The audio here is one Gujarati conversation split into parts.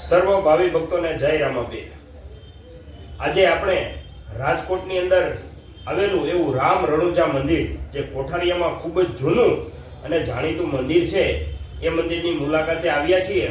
સર્વ ભાવિ ભક્તોને જય રામાબીર આજે આપણે રાજકોટની અંદર આવેલું એવું રામ રણુજા મંદિર, જે કોઠારીયામાં ખૂબ જ જૂનું અને જાણીતું મંદિર છે, એ મંદિરની મુલાકાતે આવ્યા છીએ.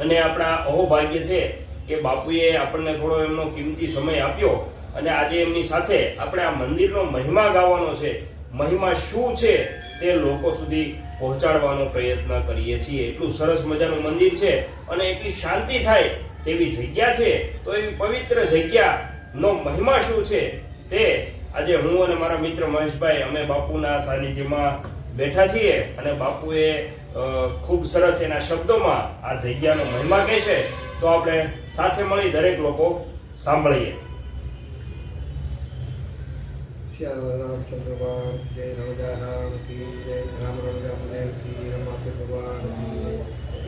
અને આપણા અહોભાગ્ય છે કે બાપુએ આપણને થોડો એમનો કિંમતી સમય આપ્યો અને આજે એમની સાથે આપણે આ મંદિરનો મહિમા ગાવાનો છે. મહિમા શું છે? તે લોકો સુધી પહોંચાડવાનો પ્રયત્ન કરીએ છીએ. એટલું સરસ મજાનું મંદિર છે અને એટલી શાંતિ થાય તેવી જગ્યા છે. તો એવી પવિત્ર જગ્યાનો મહિમા શું છે તે આજે હું અને મારા મિત્ર મહેશભાઈ અમે બાપુના સાનિધ્યમાં બેઠા છીએ અને બાપુએ ખૂબ સરસ એના શબ્દોમાં આ જગ્યાનો મહિમા કહેશે તો આપણે સાથે મળી દરેક લોકો સાંભળીએ. શ્યામરામચંદ્ર જય રમજા રામ કી જય રામ રમજા મદય કી રમાપી ભગવાન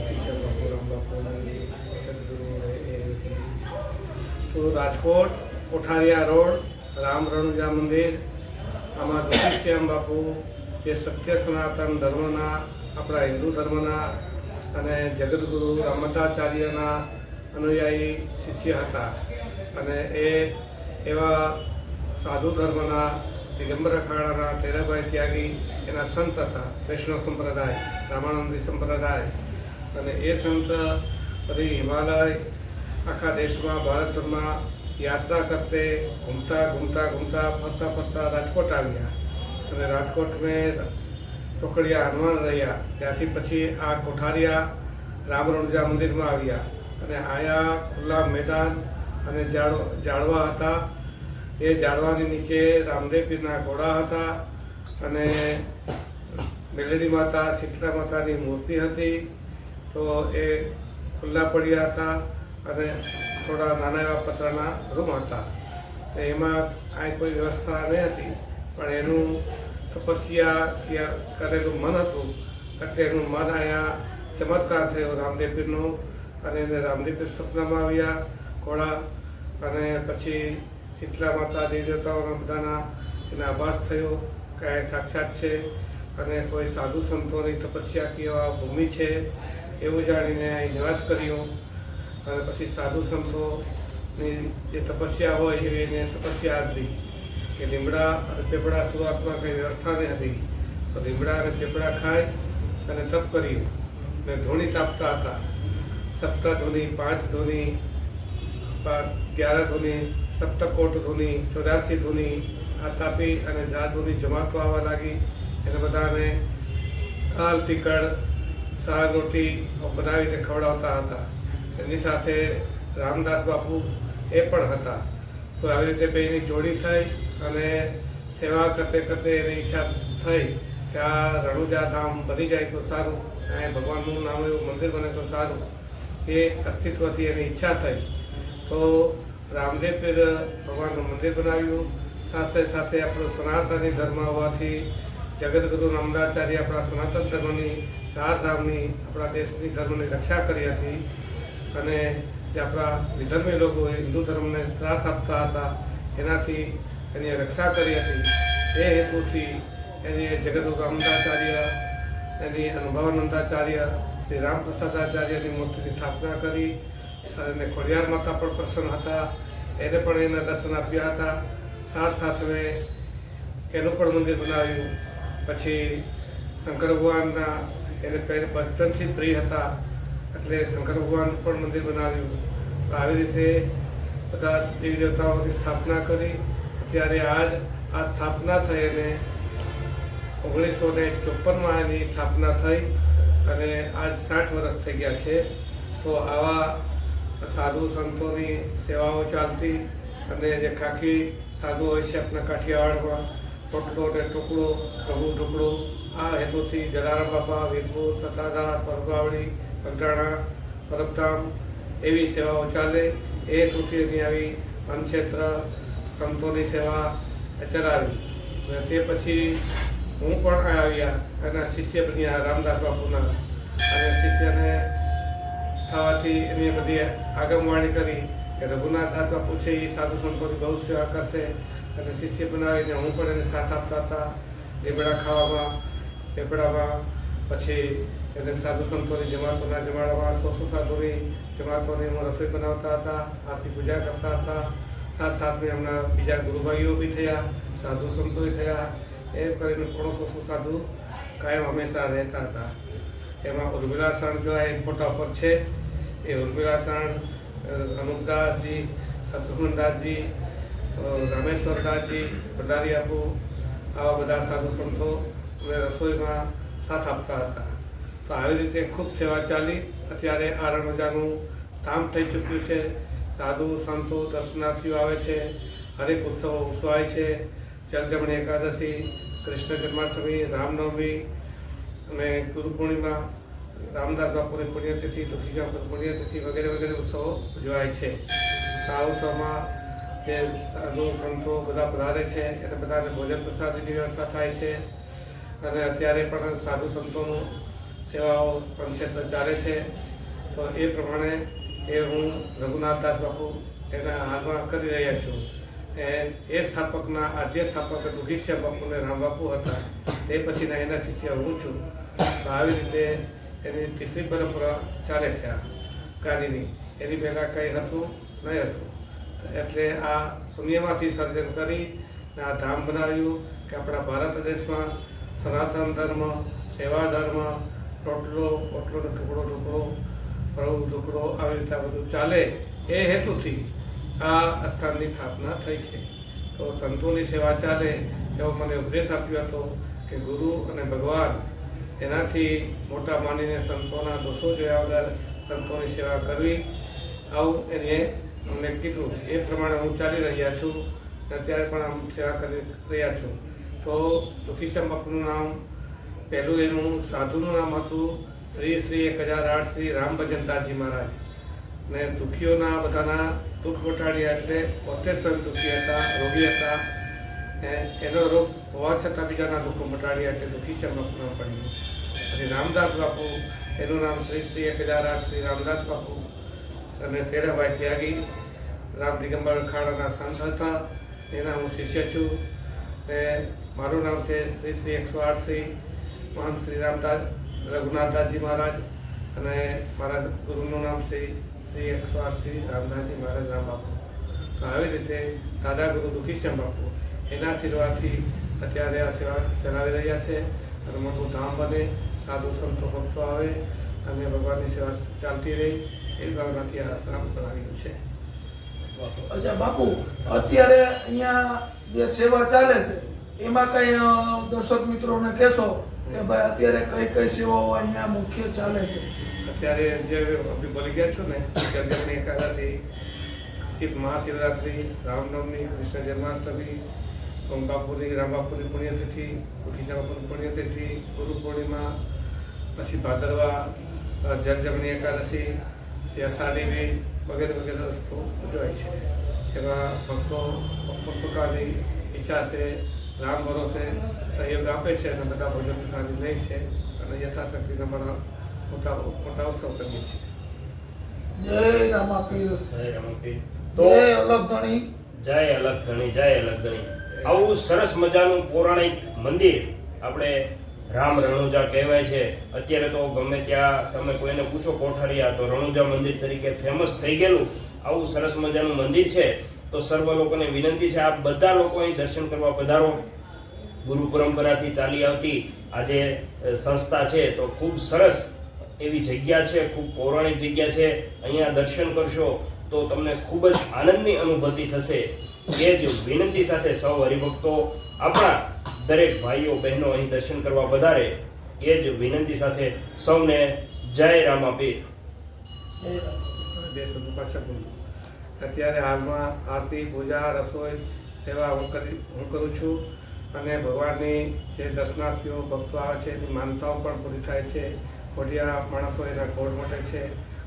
કિશન બાપુ રામ બાપુ સદગુરુ તો રાજકોટ કોઠારિયા રોડ રામ રણુજા મંદિર આમાં જ્યોતિષ્યામ બાપુ એ સત્ય સનાતન ધર્મના આપણા હિન્દુ ધર્મના અને જગદગુરુ રામદાચાર્યના અનુયાયી શિષ્ય હતા અને એ એવા સાધુ ધર્મના દિગંબર અખાડાના તેરાભાઈ ત્યાગી, એના સંત હતા, વૈષ્ણવ સંપ્રદાય, રામાનંદી સંપ્રદાય. અને એ સંત પછી હિમાલય, આખા દેશમાં, ભારતમાં યાત્રા કરતે ઘૂમતા ઘૂમતા ઘૂમતા, ફરતા ફરતા રાજકોટ આવ્યા. અને રાજકોટ મેં ટોકડિયા હનુમાન રહ્યા. ત્યાંથી પછી આ કોઠારિયા રામ રણુજા મંદિરમાં આવ્યા. અને આયા ખુલ્લા મેદાન અને જાડવા હતા. એ ઝાડવાની નીચે રામદેવ પીરના ઘોડા હતા અને મેલડી માતા, શીતલા માતાની મૂર્તિ હતી. તો એ ખુલ્લા પડ્યા હતા અને થોડા નાના એવા પતરાના રૂમ હતા. એમાં કાંઈ કોઈ વ્યવસ્થા નહીં હતી, પણ એનું તપસ્યા કરેલું મન હતું એટલે એનું મન અહીંયા ચમત્કાર થયો રામદેવ પીરનો. અને એને રામદેવ પીર આવ્યા ઘોડા અને પછી શીતલા માતા દેવી દેવતાઓના બધાના એને આભાસ થયો કે આ સાક્ષાત છે અને કોઈ સાધુ સંતોની તપસ્યા કેવા ભૂમિ છે એવું જાણીને અહીં નિવાસ કર્યો. અને પછી સાધુ સંતોની જે તપસ્યા હોય એવી એને તપસ્યા હતી કે લીમડા અને પેપડા શરૂઆતમાં કંઈ વ્યવસ્થા નહીં હતી. તો લીમડા અને પેપડા ખાય અને તપ કર્યું. ને ધોની તાપતા હતા. સપ્તાહ ધોની, પાંચ ધૂની ગ્યારહ ધોની, સપ્તકોટ ધોની, ચોર્યાસી ધોની, આ તાપી અને જા ધોની જમાતો આવવા લાગી. એને બધાને દાલ ટીકડ શાક રોટી બનાવીને ખવડાવતા હતા. એની સાથે રામદાસ બાપુ એ પણ હતા. તો આવી રીતે બેની જોડી થઈ અને સેવા કરતે કરતે એની ઈચ્છા થઈ કે આ રણુજા ધામ બની જાય તો સારું. અને ભગવાનનું નામ એવું મંદિર બને તો સારું. એ અસ્તિત્વથી એની ઈચ્છા થઈ. તો રામદેવ પીર ભગવાનનું મંદિર બનાવ્યું. સાથે સાથે આપણો સનાતની ધર્મ હોવાથી જગતગુરુ રામદાચાર્ય આપણા સનાતન ધર્મની ચાર ધામની આપણા દેશની ધર્મની રક્ષા કરી હતી. અને જે આપણા વિધર્મી લોકો હિન્દુ ધર્મને ત્રાસ આપતા હતા, એનાથી એની રક્ષા કરી હતી. એ હેતુથી એની જગતગુરુ રામદાચાર્ય એની અનુભવાનંદાચાર્ય, શ્રી રામપ્રસાદાચાર્યની મૂર્તિની સ્થાપના કરી. અને ખોડિયાર માતા પણ પ્રસન્ન હતા. એને પણ એના દર્શન આપ્યા હતા. સાથ સાથે એનું પણ મંદિર બનાવ્યું. પછી શંકર ભગવાનના એને બચપનથી પ્રિય હતા. એટલે શંકર ભગવાનનું પણ મંદિર બનાવ્યું. તો આવી રીતે બધા દેવી દેવતાઓની સ્થાપના કરી. અત્યારે આજ આ સ્થાપના થઈ અને ઓગણીસો ને ચોપનમાં એની સ્થાપના થઈ અને આજ સાઠ વર્ષ થઈ ગયા છે. તો આવા સાધુ સંતોની સેવાઓ ચાલતી અને જે ખાખી સાધુ હોય છે આપણા કાઠિયાવાડમાં ટોટલો ને ટુકડો પ્રભુ ટુકડો, આ હેતુથી જલારામ બાપા, વીરપુર, સતાધાર પરબાવડી અગડાણા પરબધામ એવી સેવાઓ ચાલે. એ હેતુથી એની આવી અનક્ષેત્ર સંતોની સેવા ચલાવી. અને તે પછી હું પણ આવ્યા એના શિષ્ય બન્યા રામદાસ બાપુના. અને શિષ્યને થવાથી એની બધી આગમવાણી કરી કે રઘુનાથ દાસ બાપુ એ સાધુ સંતોની બહુ સેવા કરશે. અને શિષ્ય બનાવીને હું પણ એને સાથ આપતા હતા, લીમડા ખાવામાં પેપડામાં પછી એટલે સાધુ સંતોની જમાતોના જમાડામાં સો સો સાધુની જમાતોની એમાં રસોઈ બનાવતા હતા આથી પૂજા કરતા હતા. સાથ સાથે એમના બીજા ગુરુભાઈઓ બી થયા, સાધુ સંતો થયા. એ કરીને ઘણો સો સો સાધુ કાયમ હંમેશા રહેતા હતા. એમાં ઉર્મિલા શરણ કહેવાય એમ ફોટા પર છે એ ઉર્મિલાસણ અમુકદાસજી શત્રુઘ્નદાસજી રામેશ્વરદાસજી ભંડારી આપુ આવા બધા સાધુ સંતો અને રસોઈમાં સાથ આપતા હતા. તો આવી રીતે ખૂબ સેવા ચાલી. અત્યારે આ રણોજાનું ધામ થઈ ચૂક્યું છે. સાધુ, સંતો, દર્શનાર્થીઓ આવે છે. હરેક ઉત્સવો ઉત્સવાય છે. જલજમણી એકાદશી, કૃષ્ણ જન્માષ્ટમી, રામનવમી અને ગુરુ પૂર્ણિમા રામદાસ બાપુની પુણ્યતિથિ દુખીશ્યામ પુણ્યતિથિ વગેરે વગેરે ઉત્સવો ઉજવાય છે. આ ઉત્સવમાં જે સાધુ સંતો બધા પધારે છે, એટલે બધાને ભોજન પ્રસાદની વ્યવસ્થા થાય છે. અને અત્યારે પણ સાધુ સંતોનું સેવાઓ પણ ક્ષેત્ર ચાલે છે. તો એ પ્રમાણે એ હું રઘુનાથદાસ બાપુ એના હાલમાં કરી રહ્યા છું. એ એ સ્થાપકના આદ્ય સ્થાપક દુખીશ્યામ બાપુ અને રામ બાપુ હતા. તે પછીના એના શિષ્ય હું છું. તો આવી રીતે એની તીસરી પરંપરા ચાલે છે આ કાર્યની એની પહેલાં કંઈ હતું, નહીં હતું. એટલે આ શૂન્યમાંથી સર્જન કરી ને આ ધામ બનાવ્યું કે આપણા ભારત દેશમાં સનાતન ધર્મ, સેવા ધર્મ, રોટલો રોટલોનો ટુકડો ટુકડો પ્રભુ ટુકડો આવી રીતે આ બધું ચાલે એ હેતુથી આ સ્થાનની સ્થાપના થઈ છે. તો સંતોની સેવા ચાલે એવો મને ઉપદેશ આપ્યો હતો કે ગુરુ અને ભગવાન એનાથી મોટા માનીને સંતોના દોષો જોયા વગર સંતોની સેવા કરવી આવું એને અમને કીધું. એ પ્રમાણે હું ચાલી રહ્યા છું અને અત્યારે પણ આમ સેવા કરી રહ્યા છું. તો દુખીશ્યામ બાપનું નામ, પહેલું એનું સાધુનું નામ હતું શ્રી શ્રી એક હજાર આઠ શ્રી રામ ભજનતાજી મહારાજ. ને દુઃખીઓના બધાના દુઃખ મટાડ્યા એટલે પોતે સ્વયં દુઃખી હતા, રોગી હતા. એનો રોગ હોવા છતાં બીજાના દુઃખો મટાડ્યા એટલે દુઃખી બાપુનું પડ્યું. પછી રામદાસ બાપુ, એનું નામ શ્રી શ્રી એક હજાર આઠ શ્રી રામદાસ બાપુ અને તેરાભાઈ ત્યાગી, રામ દિગંબર અખાડાના સંત હતા. એના હું શિષ્ય છું ને મારું નામ છે શ્રી શ્રી એકસો આઠ શ્રી મહંત શ્રી રામદાસ રઘુનાથદાસજી મહારાજ અને મારા ગુરુનું નામ શ્રી શ્રી એકસો આઠ શ્રી રામદાસજી મહારાજ રામ બાપુ. તો આવી રીતે દાદા ગુરુ દુખીશ્યામ બાપુ એના આશીર્વાદથી અત્યારે આ સેવા ચલાવી રહ્યા છે અને મોટું ધામ બને. સાધુ સંતો ભક્તો આવે અને ભગવાનની સેવા ચાલતી રહે એ ભાવનાથી આ આશ્રમ બનાવ્યું છે. અચ્છા બાપુ અત્યારે અહીંયા જે સેવા ચાલે છે એમાં કઈ દર્શક મિત્રોને કહેશો કે ભાઈ અત્યારે કઈ કઈ સેવાઓ અહીંયા મુખ્ય ચાલે છે? અત્યારે જે બોલી ગયા છો ને જન્મની એકાદશી શિવ મહાશિવરાત્રિ રામનવમી કૃષ્ણ જન્માષ્ટમી ગંગાપુરી રામબાપુરી પુણ્યતિથિ ઉખીસા બાપુની પુણ્યતિથિ ગુરુ પૂર્ણિમા પછી ભાદરવા જળજમણી એકાદશી પછી અષાઢી બીજ વગેરે વગેરે વસ્તુ ઉજવાય છે. એમાં ભક્તો પોતપોતાની ઈચ્છા છે રામ ભરોસે સહયોગ આપે છે અને બધા ભોજન પ્રસાદી લે છે અને યથાશક્તિ પણ મોટા મોટા ઉત્સવ કરીએ છીએ. જય રામાપીર. જય રામાપીર. તો અલગ ધણી જય અલગ ધણી જય અલગ ધણી આવું સરસ મજાનું પૌરાણિક મંદિર આપણે રામ રણુજા કહેવાય છે. અત્યારે તો ગમે ત્યાં તમે કોઈને પૂછો કોઠારિયા, તો રણુજા મંદિર તરીકે ફેમસ થઈ ગયેલું. આવું સરસ મજાનું મંદિર છે. તો સર્વ લોકોને વિનંતી છે, આપ બધા લોકો અહીં દર્શન કરવા પધારો. ગુરુ પરંપરાથી ચાલી આવતી આ જે સંસ્થા છે, તો ખૂબ સરસ એવી જગ્યા છે, ખૂબ પૌરાણિક જગ્યા છે. અહીંયા દર્શન કરશો તો તમને ખૂબ જ આનંદની અનુભૂતિ થશે. એ જ વિનંતી સાથે સૌ હરિભક્તો આપણા દરેક ભાઈઓ, બહેનો અહીં દર્શન કરવા વધારે, એ જ વિનંતી સાથે સૌને જય પાછા બોલું. અત્યારે હાલમાં આરતી, પૂજા, રસોઈ સેવા હું કરી, હું કરું છું અને ભગવાનની જે દર્શનાર્થીઓ, ભક્તો આવે છે, એની માનતાઓ પણ પૂરી થાય છે. ખોડિયા માણસો એના ગોળ મટે છે,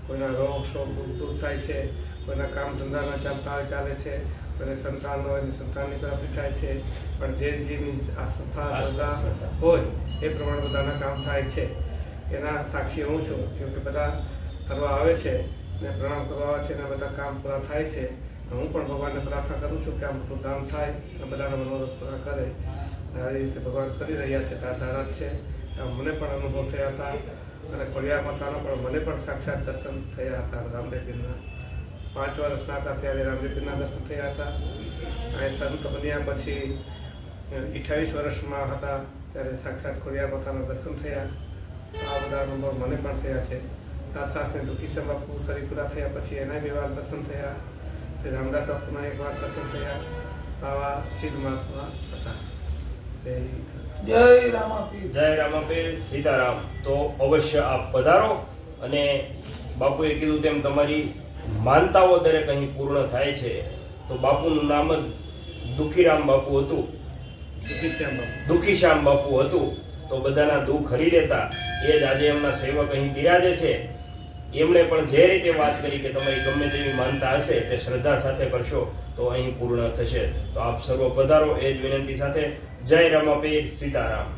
કોઈના રોગ, શોક દૂર થાય છે, કોઈના કામ ધંધા ન ચાલતા હોય, ચાલે છે. કોઈને સંતાન હોય એની સંતાનની પ્રાપ્તિ થાય છે. પણ જે જેની આસ્થા શ્રદ્ધા હોય એ પ્રમાણે બધાના કામ થાય છે. એના સાક્ષી હું છું કેમકે બધા કરવા આવે છે ને પ્રણામ કરવા આવે છે ને બધા કામ પૂરા થાય છે. હું પણ ભગવાનને પ્રાર્થના કરું છું કે આ મોટું કામ થાય અને બધાના મનોરથ પૂરા કરે. અને આવી રીતે ભગવાન કરી રહ્યા છે તારા છે. આ મને પણ અનુભવ થયા હતા. અને ખોડિયાર માતાનો પણ મને પણ સાક્ષાત દર્શન થયા હતા રામદેવપીરના પાંચ વર્ષના હતા ત્યારે રામદેવપીરના દર્શન થયા હતા. અને સંત બન્યા પછી અઠ્યાવીસ વર્ષમાં હતા ત્યારે સાક્ષાત ખોડિયાર માતાના દર્શન થયા. આ બધા અનુભવ મને પણ થયા છે. સાથ સાથે દુઃખી બાપુ શરીર પૂરા થયા પછી એના બે વાર દર્શન થયા. શ્રી રામદાસ બાપુના એક વાર દર્શન થયા. આવા સિદ્ધ મહાત્મા હતા. જય રામાપીર. જય રામાપીર. સીતારામ. તો અવશ્ય આપ પધારો. અને બાપુએ કીધું તેમ તમારી માનતાઓ દરેક અહીં પૂર્ણ થાય છે તો બાપુનું નામ જ દુખીરામ બાપુ હતું. દુખીશ્યામ બાપુ હતું. તો બધાના દુઃખ હરી લેતા. એ જ આજે એમના સેવક અહીં બિરાજે છે. એમણે પણ જે રીતે વાત કરી કે તમારી ગમે તેવી માનતા હશે તે શ્રદ્ધા સાથે કરશો તો અહીં પૂર્ણ થશે. તો આપ સર્વ પધારો. એ જ વિનંતી સાથે જય રામાપીર સીતારામ.